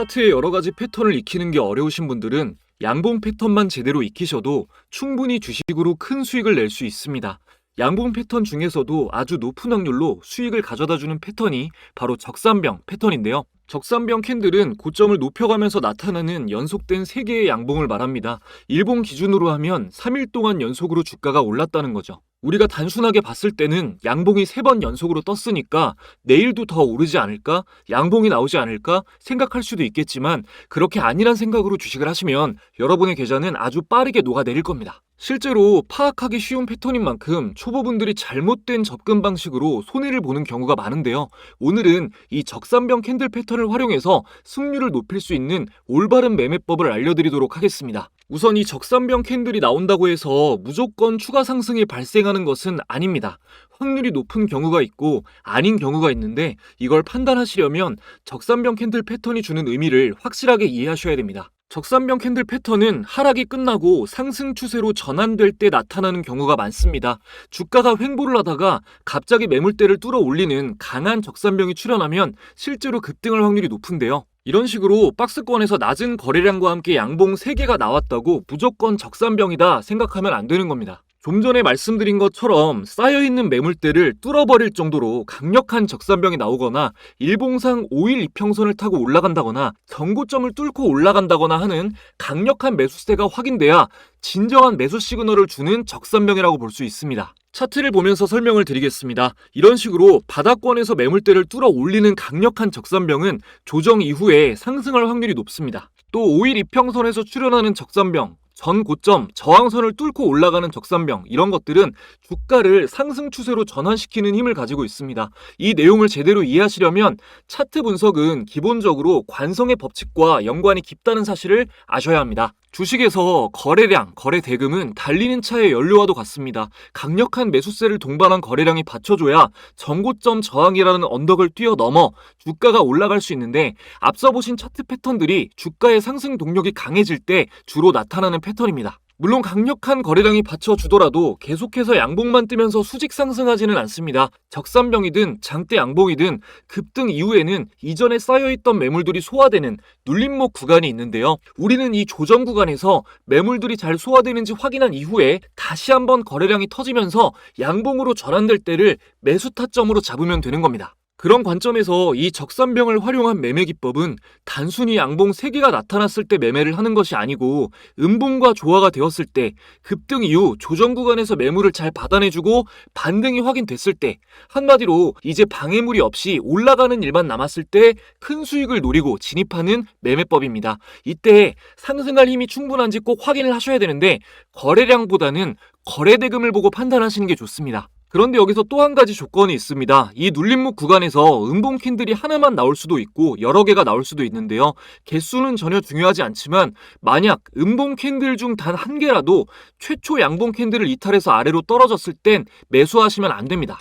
차트의 여러 가지 패턴을 익히는 게 어려우신 분들은 양봉 패턴만 제대로 익히셔도 충분히 주식으로 큰 수익을 낼 수 있습니다. 양봉 패턴 중에서도 아주 높은 확률로 수익을 가져다 주는 패턴이 바로 적산병 패턴인데요. 적산병 캔들은 고점을 높여가면서 나타나는 연속된 3개의 양봉을 말합니다. 일봉 기준으로 하면 3일 동안 연속으로 주가가 올랐다는 거죠. 우리가 단순하게 봤을 때는 양봉이 3번 연속으로 떴으니까 내일도 더 오르지 않을까? 양봉이 나오지 않을까? 생각할 수도 있겠지만 그렇게 아니란 생각으로 주식을 하시면 여러분의 계좌는 아주 빠르게 녹아내릴 겁니다. 실제로 파악하기 쉬운 패턴인 만큼 초보분들이 잘못된 접근 방식으로 손해를 보는 경우가 많은데요. 오늘은 이 적산병 캔들 패턴을 활용해서 승률을 높일 수 있는 올바른 매매법을 알려드리도록 하겠습니다. 우선 이 적산병 캔들이 나온다고 해서 무조건 추가 상승이 발생하는 것은 아닙니다. 확률이 높은 경우가 있고 아닌 경우가 있는데 이걸 판단하시려면 적산병 캔들 패턴이 주는 의미를 확실하게 이해하셔야 됩니다. 적산병 캔들 패턴은 하락이 끝나고 상승 추세로 전환될 때 나타나는 경우가 많습니다. 주가가 횡보를 하다가 갑자기 매물대를 뚫어 올리는 강한 적산병이 출현하면 실제로 급등할 확률이 높은데요. 이런 식으로 박스권에서 낮은 거래량과 함께 양봉 3개가 나왔다고 무조건 적산병이다 생각하면 안 되는 겁니다. 좀 전에 말씀드린 것처럼 쌓여있는 매물대를 뚫어버릴 정도로 강력한 적산병이 나오거나 일봉상 5일 이평선을 타고 올라간다거나 경고점을 뚫고 올라간다거나 하는 강력한 매수세가 확인돼야 진정한 매수 시그널을 주는 적산병이라고 볼 수 있습니다. 차트를 보면서 설명을 드리겠습니다. 이런 식으로 바닥권에서 매물대를 뚫어 올리는 강력한 적산병은 조정 이후에 상승할 확률이 높습니다. 또 5일 이평선에서 출현하는 적산병, 전 고점, 저항선을 뚫고 올라가는 적산병 이런 것들은 주가를 상승 추세로 전환시키는 힘을 가지고 있습니다. 이 내용을 제대로 이해하시려면 차트 분석은 기본적으로 관성의 법칙과 연관이 깊다는 사실을 아셔야 합니다. 주식에서 거래량, 거래 대금은 달리는 차의 연료와도 같습니다. 강력한 매수세를 동반한 거래량이 받쳐줘야 정고점 저항이라는 언덕을 뛰어넘어 주가가 올라갈 수 있는데 앞서 보신 차트 패턴들이 주가의 상승 동력이 강해질 때 주로 나타나는 패턴입니다. 물론 강력한 거래량이 받쳐주더라도 계속해서 양봉만 뜨면서 수직 상승하지는 않습니다. 적산병이든 장대 양봉이든 급등 이후에는 이전에 쌓여있던 매물들이 소화되는 눌림목 구간이 있는데요. 우리는 이 조정 구간에서 매물들이 잘 소화되는지 확인한 이후에 다시 한번 거래량이 터지면서 양봉으로 전환될 때를 매수 타점으로 잡으면 되는 겁니다. 그런 관점에서 이 적산병을 활용한 매매 기법은 단순히 양봉 3개가 나타났을 때 매매를 하는 것이 아니고 음봉과 조화가 되었을 때 급등 이후 조정 구간에서 매물을 잘 받아내주고 반등이 확인됐을 때 한마디로 이제 방해물이 없이 올라가는 일만 남았을 때 큰 수익을 노리고 진입하는 매매법입니다. 이때 상승할 힘이 충분한지 꼭 확인을 하셔야 되는데 거래량보다는 거래대금을 보고 판단하시는 게 좋습니다. 그런데 여기서 또 한 가지 조건이 있습니다. 이 눌림목 구간에서 음봉 캔들이 하나만 나올 수도 있고 여러 개가 나올 수도 있는데요. 개수는 전혀 중요하지 않지만 만약 음봉 캔들 중 단 한 개라도 최초 양봉 캔들을 이탈해서 아래로 떨어졌을 땐 매수하시면 안 됩니다.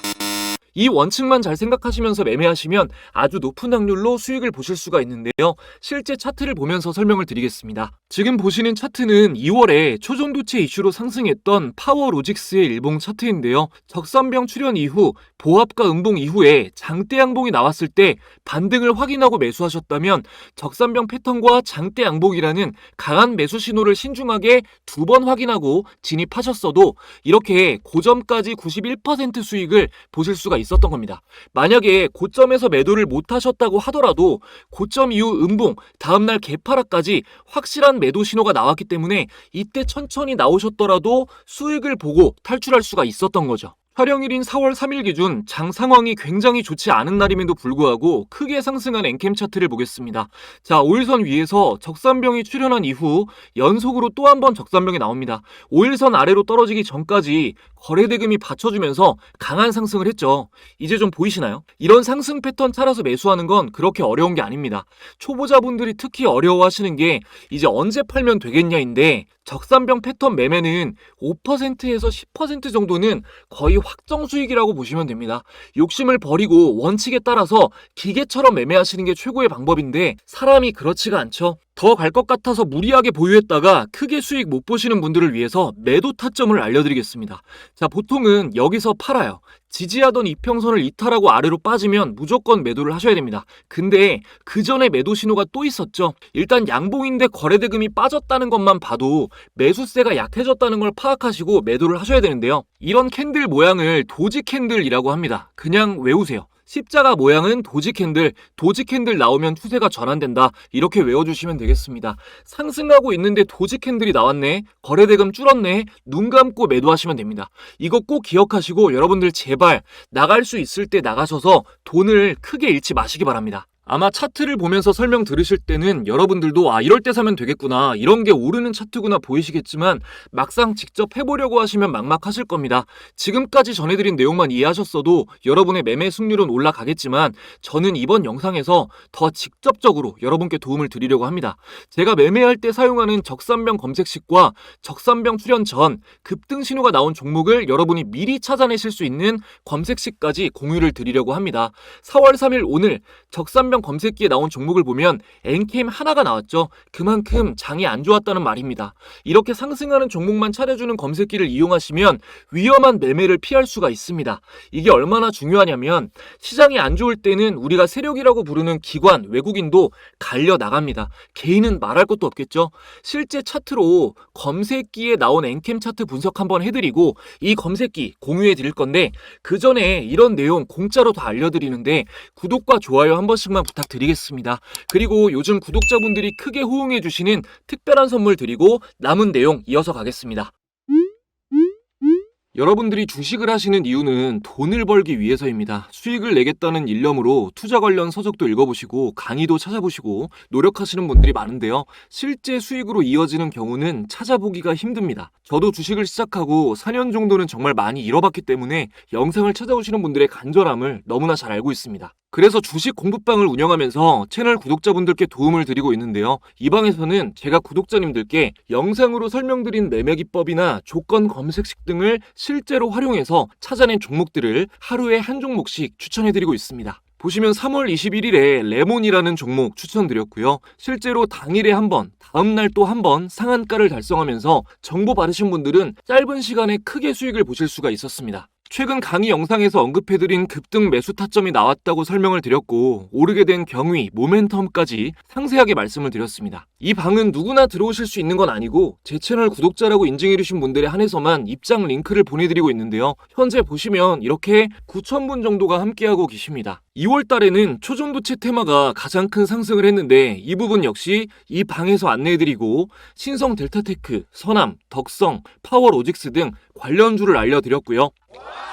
이 원칙만 잘 생각하시면서 매매하시면 아주 높은 확률로 수익을 보실 수가 있는데요. 실제 차트를 보면서 설명을 드리겠습니다. 지금 보시는 차트는 2월에 초전도체 이슈로 상승했던 파워로직스의 일봉 차트인데요. 적산병 출현 이후 보합과 음봉 이후에 장대 양봉이 나왔을 때 반등을 확인하고 매수하셨다면 적산병 패턴과 장대 양봉이라는 강한 매수 신호를 신중하게 두 번 확인하고 진입하셨어도 이렇게 고점까지 91% 수익을 보실 수가 있 었던 겁니다. 만약에 고점에서 매도를 못 하셨다고 하더라도 고점 이후 음봉, 다음날 개파락까지 확실한 매도 신호가 나왔기 때문에 이때 천천히 나오셨더라도 수익을 보고 탈출할 수가 있었던 거죠. 촬영일인 4월 3일 기준 장 상황이 굉장히 좋지 않은 날임에도 불구하고 크게 상승한 엔캠 차트를 보겠습니다. 자, 5일선 위에서 적산병이 출현한 이후 연속으로 또 한 번 적산병이 나옵니다. 5일선 아래로 떨어지기 전까지 거래대금이 받쳐주면서 강한 상승을 했죠. 이제 좀 보이시나요? 이런 상승 패턴 찾아서 매수하는 건 그렇게 어려운 게 아닙니다. 초보자분들이 특히 어려워하시는 게 이제 언제 팔면 되겠냐인데 적산병 패턴 매매는 5%에서 10% 정도는 거의 확정 수익이라고 보시면 됩니다. 욕심을 버리고 원칙에 따라서 기계처럼 매매하시는 게 최고의 방법인데 사람이 그렇지가 않죠. 더 갈 것 같아서 무리하게 보유했다가 크게 수익 못 보시는 분들을 위해서 매도 타점을 알려드리겠습니다. 자, 보통은 여기서 팔아요. 지지하던 이평선을 이탈하고 아래로 빠지면 무조건 매도를 하셔야 됩니다. 근데 그 전에 매도 신호가 또 있었죠. 일단 양봉인데 거래대금이 빠졌다는 것만 봐도 매수세가 약해졌다는 걸 파악하시고 매도를 하셔야 되는데요. 이런 캔들 모양을 도지 캔들이라고 합니다. 그냥 외우세요. 십자가 모양은 도지 캔들, 도지 캔들 나오면 추세가 전환된다. 이렇게 외워주시면 되겠습니다. 상승하고 있는데 도지 캔들이 나왔네. 거래대금 줄었네. 눈 감고 매도하시면 됩니다. 이거 꼭 기억하시고 여러분들 제발 나갈 수 있을 때 나가셔서 돈을 크게 잃지 마시기 바랍니다. 아마 차트를 보면서 설명 들으실 때는 여러분들도 아 이럴 때 사면 되겠구나 이런 게 오르는 차트구나 보이시겠지만 막상 직접 해보려고 하시면 막막하실 겁니다. 지금까지 전해드린 내용만 이해하셨어도 여러분의 매매 승률은 올라가겠지만 저는 이번 영상에서 더 직접적으로 여러분께 도움을 드리려고 합니다. 제가 매매할 때 사용하는 적산병 검색식과 적산병 출현 전 급등 신호가 나온 종목을 여러분이 미리 찾아내실 수 있는 검색식까지 공유를 드리려고 합니다. 4월 3일 오늘 적산병 검색기에 나온 종목을 보면 엔캠 하나가 나왔죠. 그만큼 장이 안 좋았다는 말입니다. 이렇게 상승하는 종목만 차려주는 검색기를 이용하시면 위험한 매매를 피할 수가 있습니다. 이게 얼마나 중요하냐면 시장이 안 좋을 때는 우리가 세력이라고 부르는 기관, 외국인도 갈려 나갑니다. 개인은 말할 것도 없겠죠. 실제 차트로 검색기에 나온 엔캠 차트 분석 한번 해드리고 이 검색기 공유해 드릴 건데 그 전에 이런 내용 공짜로 다 알려드리는데 구독과 좋아요 한 번씩만 부탁드리겠습니다. 그리고 요즘 구독자분들이 크게 호응해 주시는 특별한 선물 드리고 남은 내용 이어서 가겠습니다. 여러분들이 주식을 하시는 이유는 돈을 벌기 위해서입니다. 수익을 내겠다는 일념으로 투자 관련 서적도 읽어보시고 강의도 찾아보시고 노력하시는 분들이 많은데요. 실제 수익으로 이어지는 경우는 찾아보기가 힘듭니다. 저도 주식을 시작하고 4년 정도는 정말 많이 잃어봤기 때문에 영상을 찾아오시는 분들의 간절함을 너무나 잘 알고 있습니다. 그래서 주식 공부방을 운영하면서 채널 구독자분들께 도움을 드리고 있는데요. 이 방에서는 제가 구독자님들께 영상으로 설명드린 매매 기법이나 조건 검색식 등을 실제로 활용해서 찾아낸 종목들을 하루에 한 종목씩 추천해드리고 있습니다. 보시면 3월 21일에 레몬이라는 종목 추천드렸고요. 실제로 당일에 한 번, 다음날 또 한 번 상한가를 달성하면서 정보 받으신 분들은 짧은 시간에 크게 수익을 보실 수가 있었습니다. 최근 강의 영상에서 언급해드린 급등 매수 타점이 나왔다고 설명을 드렸고 오르게 된 경위, 모멘텀까지 상세하게 말씀을 드렸습니다. 이 방은 누구나 들어오실 수 있는 건 아니고 제 채널 구독자라고 인증해주신 분들에 한해서만 입장 링크를 보내드리고 있는데요. 현재 보시면 이렇게 9,000분 정도가 함께하고 계십니다. 2월 달에는 초전도체 테마가 가장 큰 상승을 했는데 이 부분 역시 이 방에서 안내해드리고 신성 델타테크, 서남, 덕성, 파워로직스 등 관련주를 알려드렸고요.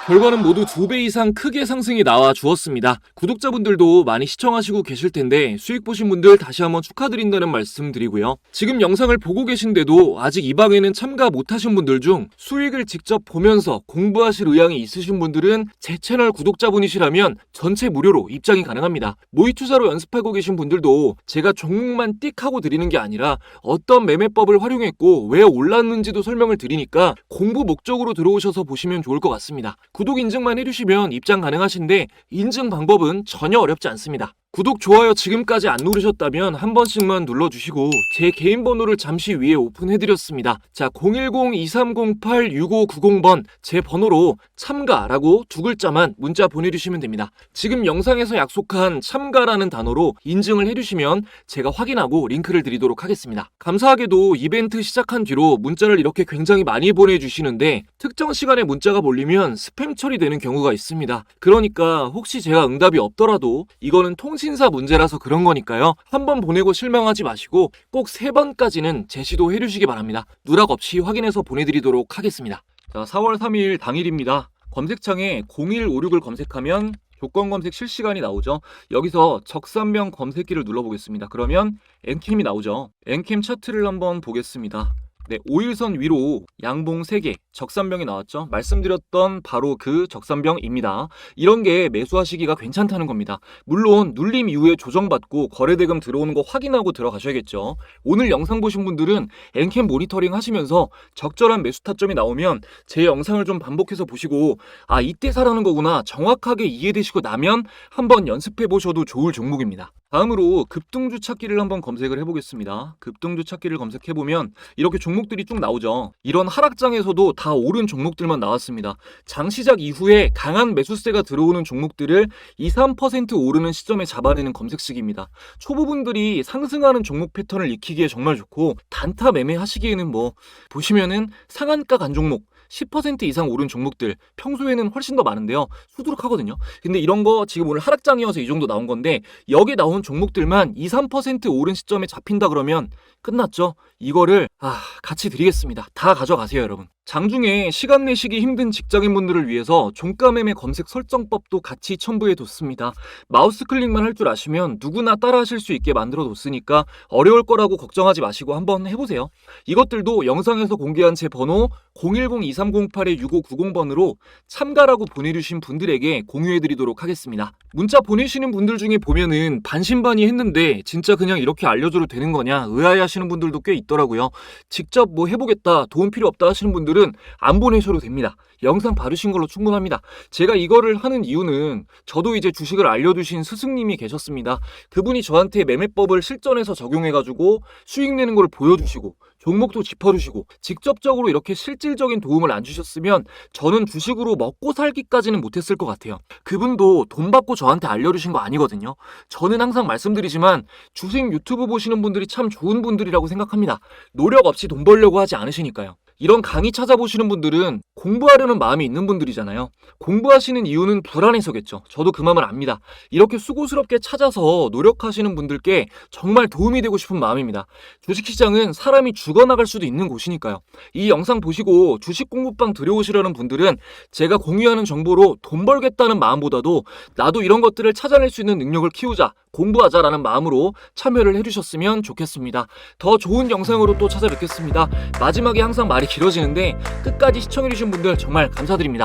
결과는 모두 두배 이상 크게 상승이 나와 주었습니다. 구독자분들도 많이 시청하시고 계실 텐데 수익 보신 분들 다시 한번 축하드린다는 말씀 드리고요. 지금 영상을 보고 계신데도 아직 이 방에는 참가 못하신 분들 중 수익을 직접 보면서 공부하실 의향이 있으신 분들은 제 채널 구독자분이시라면 전체 무료로 입장이 가능합니다. 모의 투자로 연습하고 계신 분들도 제가 종목만 띡 하고 드리는 게 아니라 어떤 매매법을 활용했고 왜 올랐는지도 설명을 드리니까 공부 목적으로 들어오셔서 보시면 좋을 것 같습니다. 구독 인증만 해주시면 입장 가능하신데 인증 방법은 전혀 어렵지 않습니다. 구독, 좋아요 지금까지 안 누르셨다면 한 번씩만 눌러주시고 제 개인 번호를 잠시 위에 오픈해드렸습니다. 자 010-2308-6590번 제 번호로 참가라고 두 글자만 문자 보내주시면 됩니다. 지금 영상에서 약속한 참가라는 단어로 인증을 해주시면 제가 확인하고 링크를 드리도록 하겠습니다. 감사하게도 이벤트 시작한 뒤로 문자를 이렇게 굉장히 많이 보내주시는데 특정 시간에 문자가 몰리면 스팸 처리되는 경우가 있습니다. 그러니까 혹시 제가 응답이 없더라도 이거는 통신 사 문제라서 그런 거니까요. 한 번 보내고 실망하지 마시고 꼭 세 번까지는 제시도 해주시기 바랍니다. 누락 없이 확인해서 보내드리도록 하겠습니다. 자, 4월 3일 당일입니다. 검색창에 0156을 검색하면 조건 검색 실시간이 나오죠. 여기서 적산명 검색기를 눌러보겠습니다. 그러면 엔캠이 나오죠. 엔캠 차트를 한번 보겠습니다. 네, 5일선 위로 양봉 3개, 적산병이 나왔죠. 말씀드렸던 바로 그 적산병입니다. 이런 게 매수하시기가 괜찮다는 겁니다. 물론 눌림 이후에 조정받고 거래대금 들어오는 거 확인하고 들어가셔야겠죠. 오늘 영상 보신 분들은 엔캠 모니터링 하시면서 적절한 매수 타점이 나오면 제 영상을 좀 반복해서 보시고 아 이때 사라는 거구나 정확하게 이해되시고 나면 한번 연습해 보셔도 좋을 종목입니다. 다음으로 급등주 찾기를 한번 검색을 해보겠습니다. 급등주 찾기를 검색해보면 이렇게 종목들이 쭉 나오죠. 이런 하락장에서도 다 오른 종목들만 나왔습니다. 장 시작 이후에 강한 매수세가 들어오는 종목들을 2, 3% 오르는 시점에 잡아내는 검색식입니다. 초보분들이 상승하는 종목 패턴을 익히기에 정말 좋고 단타 매매하시기에는 뭐 보시면은 상한가 간 종목 10% 이상 오른 종목들 평소에는 훨씬 더 많은데요. 수두룩하거든요. 근데 이런 거 지금 오늘 하락장이어서 이 정도 나온 건데 여기 나온 종목들만 2, 3% 오른 시점에 잡힌다 그러면 끝났죠. 이거를 아 같이 드리겠습니다. 다 가져가세요, 여러분. 장중에 시간 내시기 힘든 직장인분들을 위해서 종가매매 검색 설정법도 같이 첨부해 뒀습니다. 마우스 클릭만 할 줄 아시면 누구나 따라하실 수 있게 만들어 뒀으니까 어려울 거라고 걱정하지 마시고 한번 해보세요. 이것들도 영상에서 공개한 제 번호 010-2308-6590번으로 참가라고 보내주신 분들에게 공유해드리도록 하겠습니다. 문자 보내시는 분들 중에 보면은 반신반의 했는데 진짜 그냥 이렇게 알려줘도 되는 거냐 의아해하시는 분들도 꽤 있더라고요. 직접 뭐 해보겠다 도움 필요 없다 하시는 분들 은 안 보내셔도 됩니다. 영상 받으신 걸로 충분합니다. 제가 이거를 하는 이유는 저도 이제 주식을 알려주신 스승님이 계셨습니다. 그분이 저한테 매매법을 실전에서 적용해가지고 수익 내는 걸 보여주시고 종목도 짚어주시고 직접적으로 이렇게 실질적인 도움을 안 주셨으면 저는 주식으로 먹고 살기까지는 못했을 것 같아요. 그분도 돈 받고 저한테 알려주신 거 아니거든요. 저는 항상 말씀드리지만 주식 유튜브 보시는 분들이 참 좋은 분들이라고 생각합니다. 노력 없이 돈 벌려고 하지 않으시니까요. 이런 강의 찾아보시는 분들은 공부하려는 마음이 있는 분들이잖아요. 공부하시는 이유는 불안해서겠죠. 저도 그 마음을 압니다. 이렇게 수고스럽게 찾아서 노력하시는 분들께 정말 도움이 되고 싶은 마음입니다. 주식시장은 사람이 죽어나갈 수도 있는 곳이니까요. 이 영상 보시고 주식 공부방 들여오시려는 분들은 제가 공유하는 정보로 돈 벌겠다는 마음보다도 나도 이런 것들을 찾아낼 수 있는 능력을 키우자, 공부하자라는 마음으로 참여를 해주셨으면 좋겠습니다. 더 좋은 영상으로 또 찾아뵙겠습니다. 마지막에 항상 말이 길어지는데 끝까지 시청해주신 분들 정말 감사드립니다.